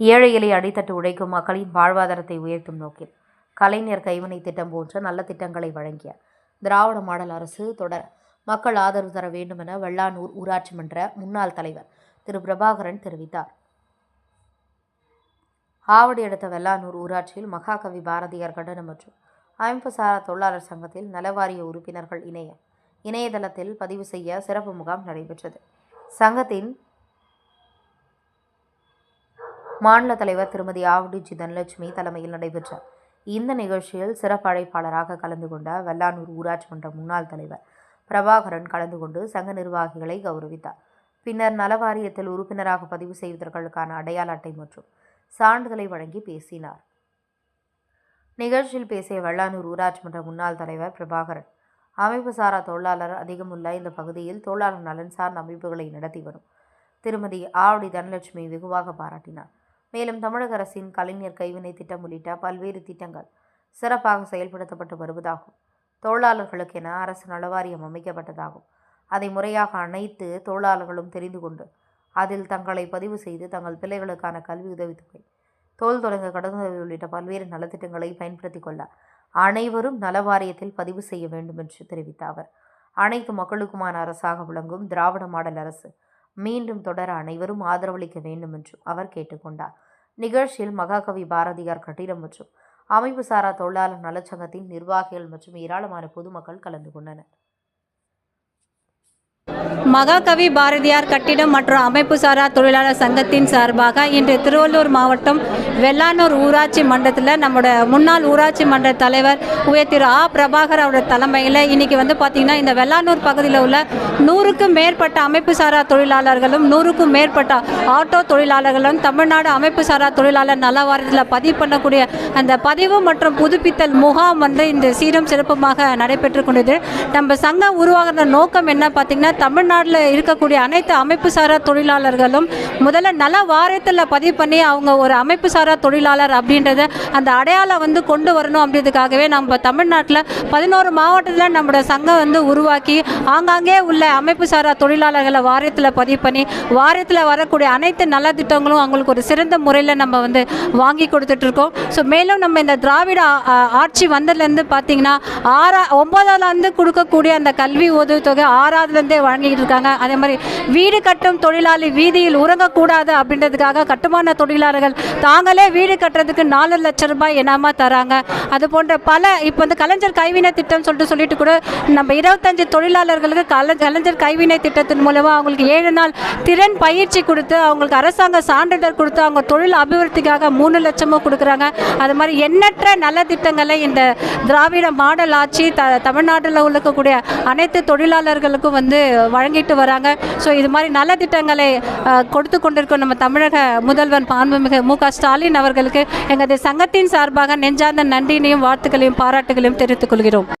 ஏழை எளிய அடித்தட்டு உழைக்கும் மக்களின் வாழ்வாதாரத்தை உயர்த்தும் நோக்கில் கலைஞர் கைவினை திட்டம் போன்ற நல்ல திட்டங்களை வழங்கிய திராவிட மாடல் அரசு தொடர மக்கள் ஆதரவு தர வேண்டும் என வெள்ளானூர் ஊராட்சி மன்ற முன்னாள் தலைவர் திரு. பிரபாகரன் தெரிவித்தார். ஆவடி அடுத்த வெள்ளானூர் ஊராட்சியில் மகாகவி பாரதியார் கட்டணம் மற்றும் அமைப்புசார தொழிலாளர் சங்கத்தில் நலவாரிய உறுப்பினர்கள் இணைய இணையதளத்தில் பதிவு செய்ய சிறப்பு முகாம் நடைபெற்றது. சங்கத்தின் மாநில தலைவர் திருமதி ஆவடி ஜி தனலட்சுமி தலைமையில் நடைபெற்ற இந்த நிகழ்ச்சியில் சிறப்பு அழைப்பாளராக கலந்து கொண்ட வெள்ளானூர் ஊராட்சி மன்ற முன்னாள் தலைவர் பிரபாகரன் கலந்து கொண்டு சங்க நிர்வாகிகளை கௌரவித்தார். பின்னர் நலவாரியத்தில் உறுப்பினராக பதிவு செய்வதற்கான அடையாள அட்டை மற்றும் சான்றிதழை வழங்கி பேசினார். நிகழ்ச்சியில் பேசிய வெள்ளானூர் ஊராட்சி மன்ற முன்னாள் தலைவர் பிரபாகரன் அமைப்பு சாரா தொழிலாளர் அதிகமுள்ள இந்த பகுதியில் தொழிலாளர் நலன் சார்ந்த அமைப்புகளை நடத்தி வரும் திருமதி ஆவடி தனலட்சுமி வெகுவாக பாராட்டினார். மேலும் தமிழக அரசின் கலைஞர் கைவினை திட்டம் உள்ளிட்ட பல்வேறு திட்டங்கள் சிறப்பாக செயல்படுத்தப்பட்டு வருவதாகும். தொழிலாளர்களுக்கென அரசு நலவாரியம் அமைக்கப்பட்டதாகும். அதை முறையாக அனைத்து தொழிலாளர்களும் தெரிந்து கொண்டு அதில் தங்களை பதிவு செய்து தங்கள் பிள்ளைகளுக்கான கல்வி உதவித்தொகை தோல் தொடங்க கடனுதவி உள்ளிட்ட பல்வேறு நலத்திட்டங்களை பயன்படுத்திக் கொள்ள அனைவரும் நலவாரியத்தில் பதிவு செய்ய வேண்டும் என்று தெரிவித்த அவர் அனைத்து மக்களுக்குமான அரசாக விளங்கும் திராவிட மாடல் அரசு மீண்டும் தொடர அனைவரும் ஆதரவளிக்க வேண்டும் என்றும் அவர் கேட்டுக்கொண்டார். நிகழ்ச்சியில் மகாகவி பாரதியார் கட்டிடம் மற்றும் அமைப்பு சாரா தொழிலாளர் நலச்சங்கத்தின் நிர்வாகிகள் மற்றும் ஏராளமான பொதுமக்கள் கலந்து கொண்டனர். மகாகவி பாரதியார் கட்டிடம் மற்றும் அமைப்பு சாரா தொழிலாளர் சங்கத்தின் சார்பாக இன்று திருவள்ளூர் மாவட்டம் வெள்ளானூர் ஊராட்சி மன்றத்தில் நம்மளோட முன்னாள் ஊராட்சி மன்ற தலைவர் உயர் திரு ஆ பிரபாகர் அவரோட தலைமையில் இன்றைக்கி வந்து பார்த்திங்கன்னா இந்த வெள்ளானூர் பகுதியில் உள்ள நூறுக்கும் மேற்பட்ட அமைப்பு சாரா தொழிலாளர்களும் நூறுக்கும் மேற்பட்ட ஆட்டோ தொழிலாளர்களும் தமிழ்நாடு அமைப்பு சாரா தொழிலாளர் நல வாரத்தில் பதிவு பண்ணக்கூடிய அந்த பதிவு மற்றும் புதுப்பித்தல் முகாம் வந்து இந்த சீரும் சிறப்புமாக நடைபெற்று கொண்டது. நம்ம சங்கம் உருவாகிற நோக்கம் என்ன பார்த்திங்கன்னா தமிழ்நாட்டில் இருக்கக்கூடிய அனைத்து அமைப்பு சாரா தொழிலாளர்களும் முதல்ல நல வாரியத்தில் பதிவு பண்ணி அவங்க ஒரு அமைப்பு சாரா தொழிலாளர் அப்படின்றத அந்த அடையாளம் வந்து கொண்டு வரணும் அப்படின்றதுக்காகவே நம்ம தமிழ்நாட்டில் பதினோரு மாவட்டத்தில் நம்மளோட சங்கம் வந்து உருவாக்கி ஆங்காங்கே உள்ள அமைப்பு சாரா தொழிலாளர்களை வாரியத்தில் பதிவு பண்ணி வாரியத்தில் வரக்கூடிய அனைத்து நலத்திட்டங்களும் அவங்களுக்கு ஒரு சிறந்த முறையில் நம்ம வந்து வாங்கி கொடுத்துட்ருக்கோம் ஸோ மேலும் நம்ம இந்த திராவிட ஆட்சி வந்ததுலேருந்து பார்த்தீங்கன்னா ஆறா ஒன்பதாவதுலேருந்து கொடுக்கக்கூடிய அந்த கல்வி உதவித்தொகை ஆறாவதுலேருந்தே வழங்கிட்டு இருக்காங்க. அதே மாதிரி வீடு கட்டும் தொழிலாளி வீதியில் உறங்கக்கூடாது அப்படின்றதுக்காக கட்டுமான தொழிலாளர்கள் தாங்களே வீடு கட்டுறதுக்கு நாலு லட்சம் ரூபாய் இனாமா தராங்க. அது போன்ற பல இப்போ வந்து கலைஞர் கைவினை திட்டம் சொல்லிட்டு சொல்லிட்டு கூட நம்ம இருபத்தஞ்சு தொழிலாளர்களுக்கு கல கலைஞர் கைவினை திட்டத்தின் மூலமாக அவங்களுக்கு ஏழு நாள் திறன் பயிற்சி கொடுத்து அவங்களுக்கு அரசாங்க சான்றிதழ் கொடுத்து அவங்க தொழில் அபிவிருத்திக்காக மூணு லட்சமும் கொடுக்குறாங்க. அது மாதிரி எண்ணற்ற நல்ல திட்டங்களை இந்த திராவிட மாடல் ஆட்சி த தமிழ்நாட்டில் இருக்கக்கூடிய அனைத்து தொழிலாளர்களுக்கும் வந்து வழங்கிட்டு வராங்க. ஸோ இது மாதிரி நல்ல திட்டங்களை கொடுத்து கொண்டிருக்கும் நம்ம தமிழக முதல்வர் மாண்புமிகு மு க ஸ்டாலின் அவர்களுக்கு எங்களது சங்கத்தின் சார்பாக நெஞ்சார்ந்த நன்றியினையும் வாழ்த்துக்களையும் பாராட்டுகளையும் தெரிவித்துக் கொள்கிறோம்.